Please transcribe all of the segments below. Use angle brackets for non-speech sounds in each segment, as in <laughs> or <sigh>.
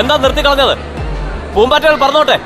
എന്താ നിർത്തി കളഞ്ഞത്? പൂമ്പാറ്റകൾ പറഞ്ഞോട്ടെ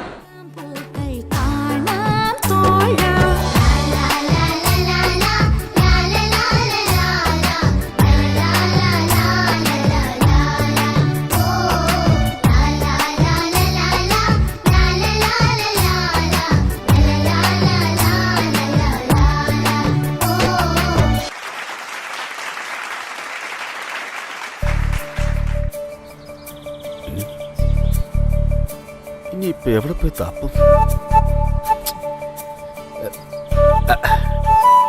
ഇനിയിപ്പോ എവിടെ പോയി തപ്പും?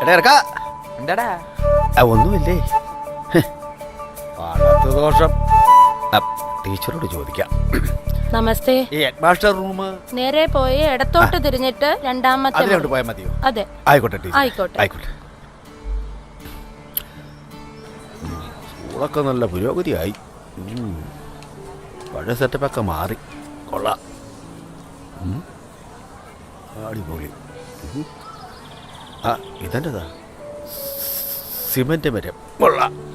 എടാ ഇറക്കാ. എന്താടാ? ഒന്നുമില്ലേ. വളർത്തു ദോഷം. ടീച്ചറോട് ചോദിക്കാം. നമസ്തേ. ഈ ഹെഡ് മാസ്റ്റർ റൂം. നേരെ പോയി ഇടത്തോട്ട് തിരിഞ്ഞിട്ട് രണ്ടാമത്തെ അതിലോട്ട്. പോയാൽ മതിയോ? അതെ. ആയിക്കോട്ടെ ടീച്ചർ ആയിക്കോട്ടെ. ആയിക്കോട്ടെ. സ്കൂളൊക്കെ നല്ല പുരോഗതിയായി. ഉം. പഴയ സെറ്റപ്പൊക്കെ മാറി. കൊള്ളാം. അടിപൊളി. ആ ഇതെന്റെതാ സിമന്റ് വരെ കൊള്ളാം.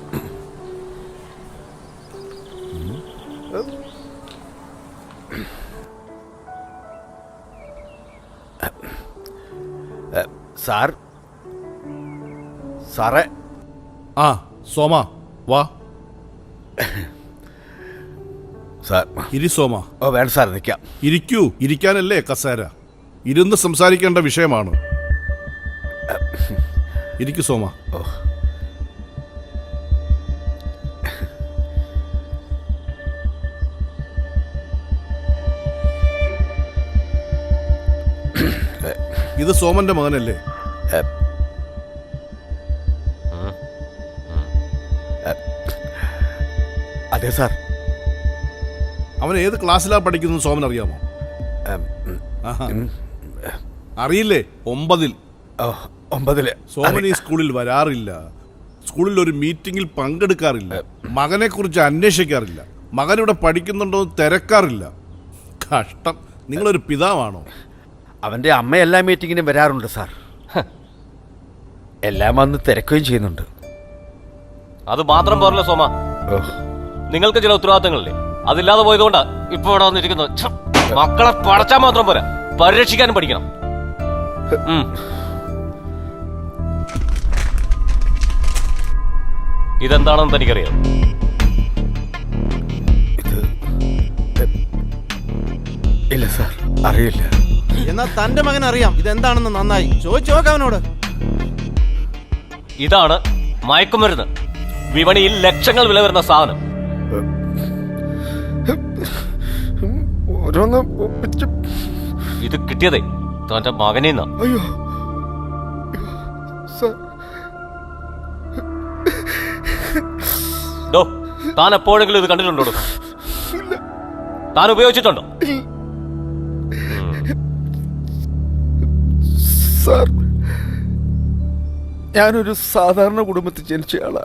സാർ. സാറേ. ആ സോമ വാ. സാർ. ഇരി സോമ. ഓ വേണ്ട സാർ നിൽക്കാം ഇരിക്കൂ. ഇരിക്കാനല്ലേ കസേര. ഇരുന്ന് സംസാരിക്കേണ്ട വിഷയമാണ്. ഇരിക്കു സോമ. ഓ. ഇത് സോമന്റെ മകനല്ലേ? അതെ സാർ. അവൻ ഏത് ക്ലാസ്സിലാണ് പഠിക്കുന്നത് സോമൻ അറിയാമോ. അറിയില്ലേ? ഒമ്പതിൽ. ഒമ്പതിലെ ഒമ്പതിൽ. സോമൻ ഈ സ്കൂളിൽ വരാറില്ല. സ്കൂളിൽ ഒരു മീറ്റിംഗിൽ പങ്കെടുക്കാറില്ല. മകനെ കുറിച്ച് അന്വേഷിക്കാറില്ല. മകൻ ഇവിടെ പഠിക്കുന്നുണ്ടോ എന്ന് തിരക്കാറില്ല. കഷ്ടം. നിങ്ങളൊരു പിതാവാണോ? അവന്റെ അമ്മ എല്ലാ മീറ്റിങ്ങിനും വരാറുണ്ട് സാർ. എല്ലാം വന്ന് തിരക്കുകയും ചെയ്യുന്നുണ്ട്. അത് മാത്രം പോരല്ലോ സോമ. നിങ്ങൾക്ക് ചില ഉത്തരവാദിത്തങ്ങളില്ലേ? അതില്ലാതെ പോയതുകൊണ്ട് ഇപ്പൊ ഇവിടെ വന്നിരിക്കുന്നത് ഛെ, മക്കളെ പടച്ചാൽ മാത്രം പോരാ. പരിരക്ഷിക്കാനും പഠിക്കണം. ഉം. ഇതെന്താണെന്ന് തനിക്കറിയാം. ഇല്ല സാർ. അറിയില്ല. എന്നാ തന്റെ മകൻ അറിയാം ഇതെന്താണെന്ന് നന്നായി. ചോദിച്ചു നോക്ക് അവനോട്. ഇതാണ് മയക്കുമരുന്ന്. വിപണിയിൽ ലക്ഷങ്ങൾ വില വരുന്ന സാധനം. ഓരോന്ന് ഒപ്പിച്ച് ഇത് കിട്ടിയതേ. തന്റെ മകനെ അയ്യോ. ഡോ താൻ എപ്പോഴെങ്കിലും ഇത് കണ്ടിട്ടുണ്ടോ താൻ ഉപയോഗിച്ചിട്ടുണ്ടോ? സാർ ഞാനൊരു സാധാരണ കുടുംബത്തിൽ ജനിച്ചയാളാ.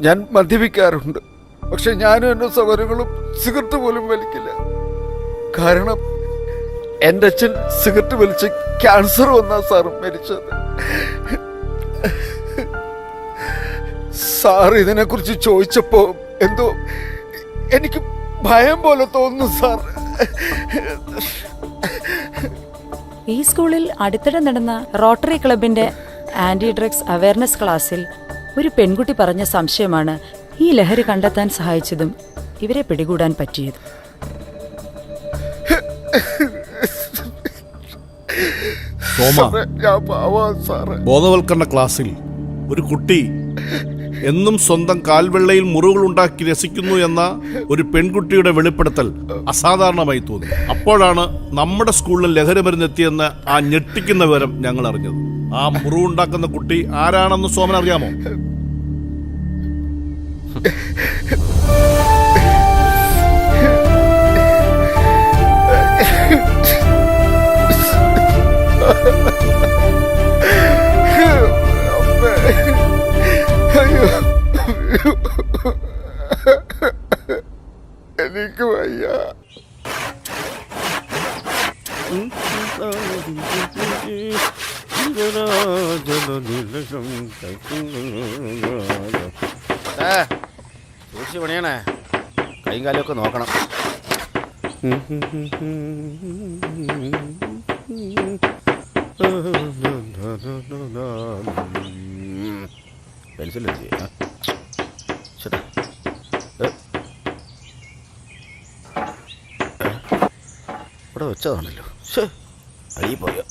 ഞാൻ മദ്യപിക്കാറുണ്ട്. പക്ഷെ ഞാനും എന്റെ സഹോദരങ്ങളും സിഗരറ്റ് പോലും വലിക്കില്ല. കാരണം എന്റെ അച്ഛൻ സിഗരറ്റ് വലിച്ച് ക്യാൻസർ വന്നാ സാറും മരിച്ചത്. സാർ ഇതിനെക്കുറിച്ച് ചോദിച്ചപ്പോ എന്തോ എനിക്ക് ഭയം പോലെ തോന്നുന്നു സാർ. ഈ സ്കൂളിൽ അടുത്തിടെ നടന്ന റോട്ടറി ക്ലബിന്റെ ആന്റി ഡ്രഗ്സ് അവയർനെസ് ക്ലാസ്സിൽ ഒരു പെൺകുട്ടി പറഞ്ഞ സംശയമാണ് ഈ ലഹരി കണ്ടെത്താൻ സഹായിച്ചതും ഇവരെ പിടികൂടാൻ പറ്റിയതും. സോമ ബോധവൽക്കരണ ക്ലാസ്സിൽ ഒരു കുട്ടി എന്നും സ്വന്തം കാൽവെള്ളയിൽ മുറിവുകൾ ഉണ്ടാക്കി രസിക്കുന്നു എന്ന ഒരു പെൺകുട്ടിയുടെ വെളിപ്പെടുത്തൽ അസാധാരണമായി തോന്നി. അപ്പോഴാണ് നമ്മുടെ സ്കൂളിൽ ലഹരി മരുന്നെത്തിയെന്ന ആ ഞെട്ടിക്കുന്ന വിവരം ഞങ്ങൾ അറിഞ്ഞത്. ആ മുറിവുണ്ടാക്കുന്ന കുട്ടി ആരാണെന്ന് സോമൻ അറിയാമോ Ha ha ha! പെൻസിൽ ചേട്ടാ. ഇവിടെ വെച്ചതാണല്ലോ. ശ്ശേ, അടിയിൽ പോയോ?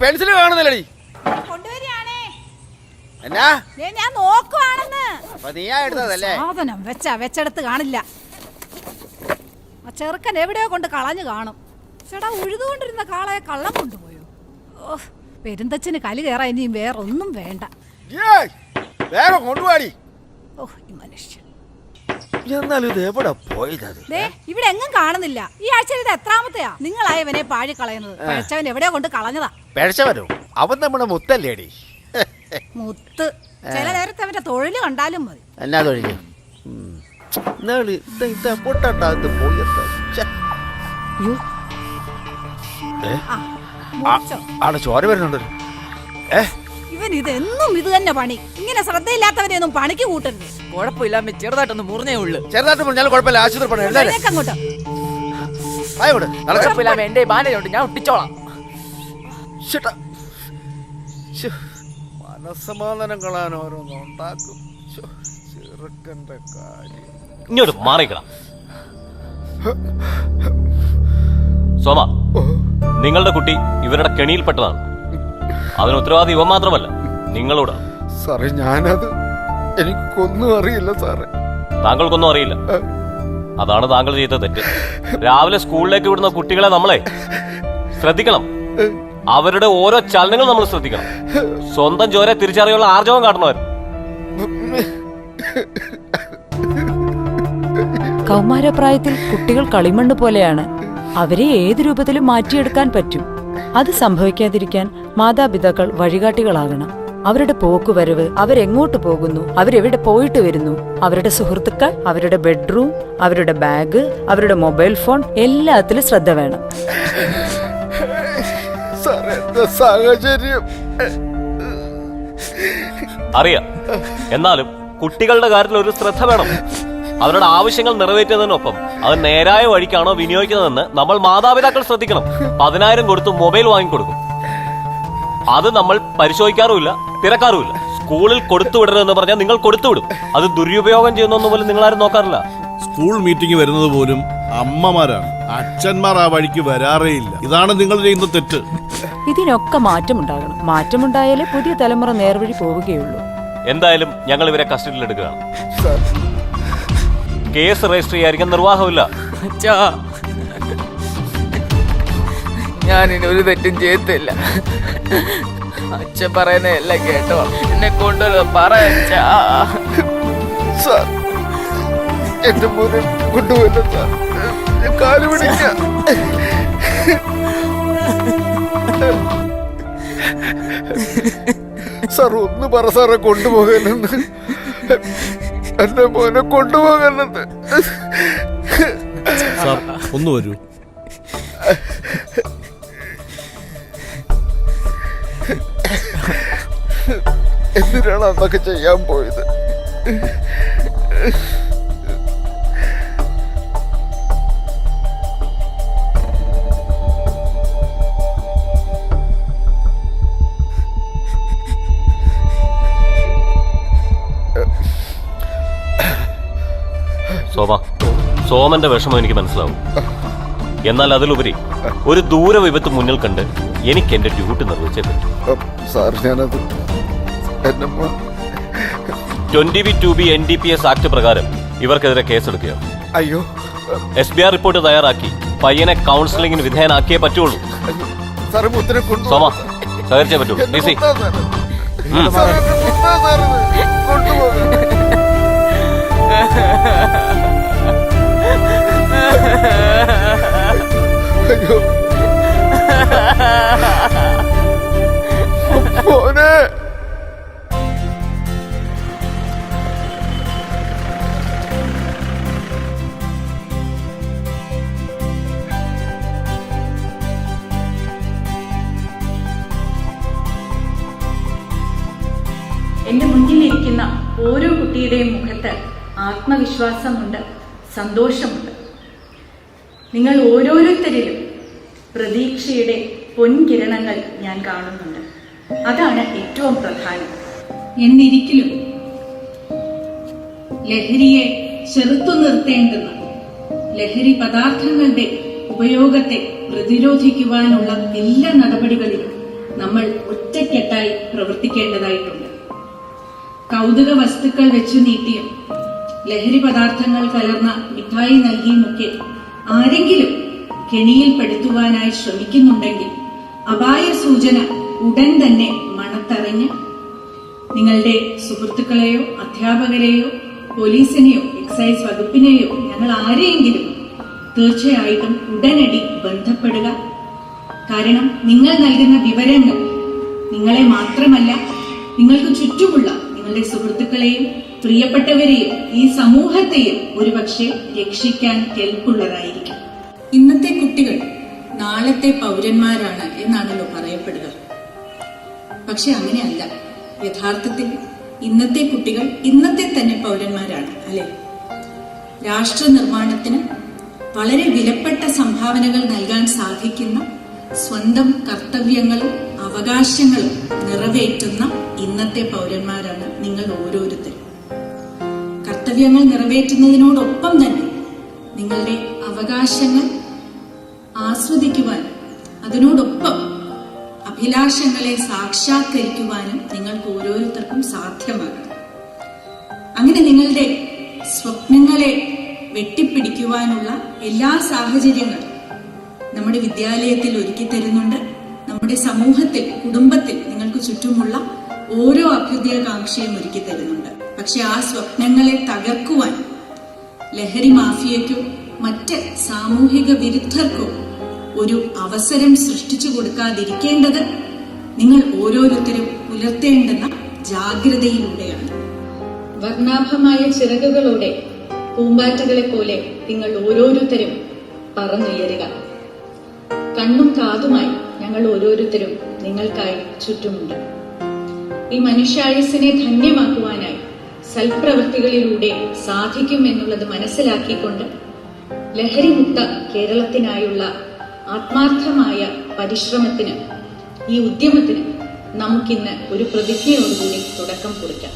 പെൻസിൽ കാണുന്നില്ലടി. എന്നാ? ഞാൻ നോക്കുവാണെന്ന്. അപ്പൊ നീയാ എടുത്തതല്ലേ? സാധനം വെച്ചാ വെച്ചെടുത്ത് കാണില്ല. ആ ചെറുക്കൻ എവിടെയോ കൊണ്ട് കളഞ്ഞു കാണും. ചേട്ടാ ഉഴുതുകൊണ്ടിരുന്ന കാളയെ കള്ളം കൊണ്ടുപോയോ? ഓ പെരുന്തച്ഛന് കലി കയറാൻ ഇനിയും വേറെ ഒന്നും വേണ്ട. ഏയ്! വേഗം കൊണ്ടുപോടി. ഓ ഈ മനുഷ്യൻ. എന്നാലും ഇത് എവിടെ പോയതത് ദേ ഇവിടെ എങ്ങും കാണുന്നില്ല. ഈ ആഴ്ചയിൽ ഇത് എത്രാമത്തെയാ? നിങ്ങളായ ഇവനെ പാഴി കളയുന്നത്. പഴച്ചവൻ എവിടെയോ കൊണ്ട് കളഞ്ഞതാ. പിഴച്ചവനോ അവൻ നമ്മുടെ മുത്തല്ലേടി. മുത്ത്. ചില നേരത്തെ അവന്റെ തൊഴിൽ കണ്ടാലും മതി. എന്നാ തൊഴിൽ എന്നാൾ ഇതാ ഇത്? ആ മുറിച്ചോ. ആടെ ചോര വരുന്നുണ്ടല്ലോ ഏ? ഇവൻ ഇതെന്നും ഇത് തന്നെ പണി. ഇങ്ങനെ ശ്രദ്ധയില്ലാത്തവനെ ഒന്നും പണിക്ക് കൂട്ടരുത്. കുഴപ്പമില്ല അമ്മ ചെറുതായിട്ടൊന്ന് മുറിഞ്ഞേ ഉള്ളു. ചെറുതായിട്ട് പറഞ്ഞാലും കുഴപ്പമില്ല ആശുപത്രി പണി എന്തായാലും അങ്ങോട്ട്. ആയോട് നടക്കാം. കുഴപ്പമില്ല അമ്മ എന്റെ ബാൻഡേജ് ഉണ്ട് ഞാൻ ഒട്ടിച്ചോളാം. ശ്ശിട്ട. ശ്ശോ. മനസ്സമാധാനം കളയാൻ ഓരോന്ന് ഉണ്ടാക്കും. ചെറുക്കന്റെ കാര്യം. ഇങ്ങോട്ട് മാറിക്കണം സോമ നിങ്ങളുടെ കുട്ടി ഇവരുടെ കെണിയിൽപ്പെട്ടതാണ് അതിന് ഉത്തരവാദി ഇവ മാത്രമല്ല നിങ്ങളോട്. സാറേ ഞാനത് എനിക്കൊന്നും അറിയില്ല സാറേ. താങ്കൾക്കൊന്നും അറിയില്ല. അതാണ് താങ്കൾ ചെയ്ത തെറ്റ്. രാവിലെ സ്കൂളിലേക്ക് വിടുന്ന കുട്ടികളെ നമ്മളെ ശ്രദ്ധിക്കണം. അവരുടെ ഓരോ ചലനങ്ങൾ നമ്മൾ ശ്രദ്ധിക്കണം. സ്വന്തം ജോരെ തിരിച്ചറിയുള്ള ആർജവം കാട്ടണവർ. കൗമാരപ്രായത്തിൽ കുട്ടികൾ കളിമണ്ണ് പോലെയാണ്. അവരെ ഏത് രൂപത്തിലും മാറ്റിയെടുക്കാൻ പറ്റും. അത് സംഭവിക്കാതിരിക്കാൻ മാതാപിതാക്കൾ വഴികാട്ടികളാകണം. അവരുടെ പോക്കുവരവ് അവരെങ്ങോട്ട് പോകുന്നു? അവരെവിടെ പോയിട്ട് വരുന്നു? അവരുടെ സുഹൃത്തുക്കൾ അവരുടെ ബെഡ്റൂം അവരുടെ ബാഗ് അവരുടെ മൊബൈൽ ഫോൺ എല്ലാത്തിലും ശ്രദ്ധ വേണം. എന്താ സാഹചര്യം. അറിയാം. എന്നാലും കുട്ടികളുടെ കാര്യത്തിൽ ഒരു ശ്രദ്ധ വേണം. അവരുടെ ആവശ്യങ്ങൾ നിറവേറ്റുന്നതിനൊപ്പം അത് നേരായ വഴിക്കാണോ വിനിയോഗിക്കുന്നതെന്ന് നമ്മൾ മാതാപിതാക്കൾ ശ്രദ്ധിക്കണം. പതിനായിരം കൊടുത്ത് മൊബൈൽ വാങ്ങിക്കൊടുക്കും. അത് നമ്മൾ പരിശോധിക്കാറുമില്ല തിരക്കാറുമില്ല. സ്കൂളിൽ കൊടുത്തുവിടരുതെന്ന് പറഞ്ഞാൽ നിങ്ങൾ കൊടുത്തുവിടും. അത് ദുരുപയോഗം ചെയ്യുന്നൊന്നും പോലും നിങ്ങൾ ആരും നോക്കാറില്ല. സ്കൂൾ മീറ്റിംഗ് വരുന്നത് പോലും അമ്മമാരാണ്. അച്ഛന്മാർ ആ വഴിക്ക് വരാറേ ഇല്ല ഇതാണ് നിങ്ങൾ ചെയ്യുന്ന തെറ്റ്. ഇതിനൊക്കെ മാറ്റമുണ്ടാകണം. മാറ്റമുണ്ടായാലേ പുതിയ തലമുറ നേർവഴി പോവുകയുള്ളൂ. എന്തായാലും ഞങ്ങൾ ഇവരെ കസ്റ്റഡിയിൽ എടുക്കുകയാണ് കേസ് രജിസ്റ്റർ ചെയ്യാതിരിക്കാൻ നിർവാഹമില്ല. ഞാൻ ഇനി ഒരു തെറ്റും ചെയ്യത്തില്ല. അച്ഛൻ പറയുന്ന എല്ലാം കേട്ടോ. എന്നെ കൊണ്ടുവരുക പറ അച്ഛാ. സാർ എന്റെ മോനെ കൊണ്ടുപോയില്ല സാർ. ഞാൻ കാൽ പിടിക്കാം. സാർ ഒന്ന് പറ സാറെ കൊണ്ടുപോകലെന്ന് എന്റെ മോനെ കൊണ്ടുപോകലെന്ന് സാർ ഒന്ന് വരൂ. എന്തിനാണ് അന്നൊക്കെ ചെയ്യാൻ പോയത്? സോമ. സോമന്റെ വിഷമം എനിക്ക് മനസ്സിലാവും. എന്നാൽ അതിലുപരി ഒരു ദൂര വിപത്ത് മുന്നിൽ കണ്ട് എനിക്ക് എന്റെ ഡ്യൂട്ടി നിർവഹിച്ചേ പറ്റും. സാർ ഞാനത് എന്റെ മോ- twenty B two B N D P S act പ്രകാരം ഇവർക്കെതിരെ കേസെടുക്കുക. അയ്യോ. എസ് ബി ആർ റിപ്പോർട്ട് തയ്യാറാക്കി. പയ്യനെ കൗൺസിലിംഗിന് വിധേയനാക്കിയേ പറ്റുള്ളൂ. സാറ് മുത്തിനെ സോമ കൊണ്ടുപോകും സഹകരിച്ചേ പറ്റുള്ളൂ ഡി സി കൊണ്ടുപോകും അയ്യോ <laughs> മോനെ ആത്മവിശ്വാസമുണ്ട് സന്തോഷമുണ്ട്. നിങ്ങൾ ഓരോരുത്തരിലും പ്രതീക്ഷയുടെ പൊൻകിരണങ്ങൾ ഞാൻ കാണുന്നുണ്ട്. അതാണ് ഏറ്റവും പ്രധാനം. എന്നിരിക്കലും ലഹരിയെ ചെറുത്തു നിർത്തേണ്ടുന്ന ലഹരി പദാർത്ഥങ്ങളുടെ ഉപയോഗത്തെ പ്രതിരോധിക്കുവാനുള്ള എല്ലാ നടപടികളിലും നമ്മൾ ഒറ്റക്കെട്ടായി പ്രവർത്തിക്കേണ്ടതായിട്ടുണ്ട്. കൗതുക വസ്തുക്കൾ വെച്ചു നീട്ടിയും ലഹരി പദാർത്ഥങ്ങൾ കലർന്ന മിഠായി നൽകിയുമൊക്കെ ആരെങ്കിലും കെണിയിൽപ്പെടുത്തുവാനായി ശ്രമിക്കുന്നുണ്ടെങ്കിൽ അപായ സൂചന ഉടൻ തന്നെ മണത്തറിഞ്ഞ് നിങ്ങളുടെ സുഹൃത്തുക്കളെയോ അധ്യാപകരെയോ പോലീസിനെയോ എക്സൈസ് വകുപ്പിനെയോ ഞങ്ങൾ ആരെയെങ്കിലും തീർച്ചയായിട്ടും ഉടനടി ബന്ധപ്പെടുക. കാരണം നിങ്ങൾ നൽകുന്ന വിവരങ്ങൾ നിങ്ങളെ മാത്രമല്ല നിങ്ങൾക്ക് ചുറ്റുമുള്ള നിങ്ങളുടെ സുഹൃത്തുക്കളെയും പ്രിയപ്പെട്ടവരെയും ഈ സമൂഹത്തെയും ഒരുപക്ഷെ രക്ഷിക്കാൻ കെൽപ്പുള്ളതായിരിക്കും ഇന്നത്തെ കുട്ടികൾ നാളത്തെ പൗരന്മാരാണ് എന്നാണല്ലോ പറയപ്പെടുക. പക്ഷെ അങ്ങനെയല്ല. യഥാർത്ഥത്തിൽ ഇന്നത്തെ കുട്ടികൾ ഇന്നത്തെ തന്നെ പൗരന്മാരാണ് അല്ലെ? രാഷ്ട്ര നിർമ്മാണത്തിന് വളരെ വിലപ്പെട്ട സംഭാവനകൾ നൽകാൻ സാധിക്കുന്ന സ്വന്തം കർത്തവ്യങ്ങളും അവകാശങ്ങളും നിറവേറ്റുന്ന ഇന്നത്തെ പൗരന്മാരാണ്. കർത്തവ്യങ്ങൾ നിറവേറ്റുന്നതിനോടൊപ്പം തന്നെ നിങ്ങളുടെ അവകാശങ്ങൾ ആസ്വദിക്കുവാനും അതിനോടൊപ്പം അഭിലാഷങ്ങളെ സാക്ഷാത്കരിക്കുവാനും നിങ്ങൾക്ക് ഓരോരുത്തർക്കും സാധ്യമാകണം. അങ്ങനെ നിങ്ങളുടെ സ്വപ്നങ്ങളെ വെട്ടിപ്പിടിക്കുവാനുള്ള എല്ലാ സാഹചര്യങ്ങളും നമ്മുടെ വിദ്യാലയത്തിൽ ഒരുക്കി തരുന്നുണ്ട്. നമ്മുടെ സമൂഹത്തിൽ കുടുംബത്തിൽ നിങ്ങൾക്ക് ചുറ്റുമുള്ള ഓരോ അഭ്യുദയകാംക്ഷയും ഒരുക്കി തരുന്നുണ്ട്. പക്ഷെ ആ സ്വപ്നങ്ങളെ തകർക്കുവാൻ ലഹരി മാഫിയയ്ക്കും മറ്റ് സാമൂഹിക വിരുദ്ധർക്കും ഒരു അവസരം സൃഷ്ടിച്ചു കൊടുക്കാതിരിക്കേണ്ടത് നിങ്ങൾ ഓരോരുത്തരും പുലർത്തേണ്ടുന്ന ജാഗ്രതയിലൂടെയാണ്. വർണാഭമായ ചിറകുകളോടെ പൂമ്പാറ്റകളെ പോലെ നിങ്ങൾ ഓരോരുത്തരും പറന്നുയരുക. കണ്ണും കാതുമായി ഞങ്ങൾ ഓരോരുത്തരും നിങ്ങൾക്കായി ചുറ്റുമുണ്ട്. ഈ മനുഷ്യായുസിനെ ധന്യമാക്കുവാനായി സൽപ്രവൃത്തികളിലൂടെ സാധിക്കും എന്നുള്ളത് മനസ്സിലാക്കിക്കൊണ്ട് ലഹരിമുക്ത കേരളത്തിനായുള്ള ആത്മാർത്ഥമായ പരിശ്രമത്തിന് ഈ ഉദ്യമത്തിന് നമുക്കിന്ന് ഒരു പ്രതിജ്ഞയോടുകൂടി തുടക്കം കുറിക്കാം.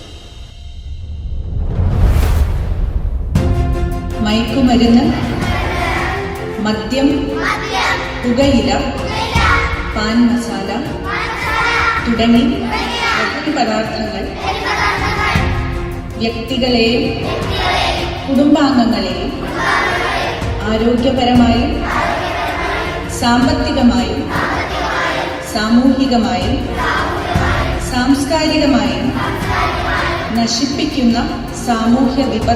മയക്കുമരുന്ന് മദ്യം പുകയില പാൻ മസാല തുടങ്ങി മറ്റു പദാർത്ഥങ്ങൾ വ്യക്തികളെയും കുടുംബാംഗങ്ങളെയും ആരോഗ്യപരമായും സാമ്പത്തികമായും സാമൂഹികമായും സാംസ്കാരികമായും നശിപ്പിക്കുന്ന സാമൂഹ്യ വിപത്ത്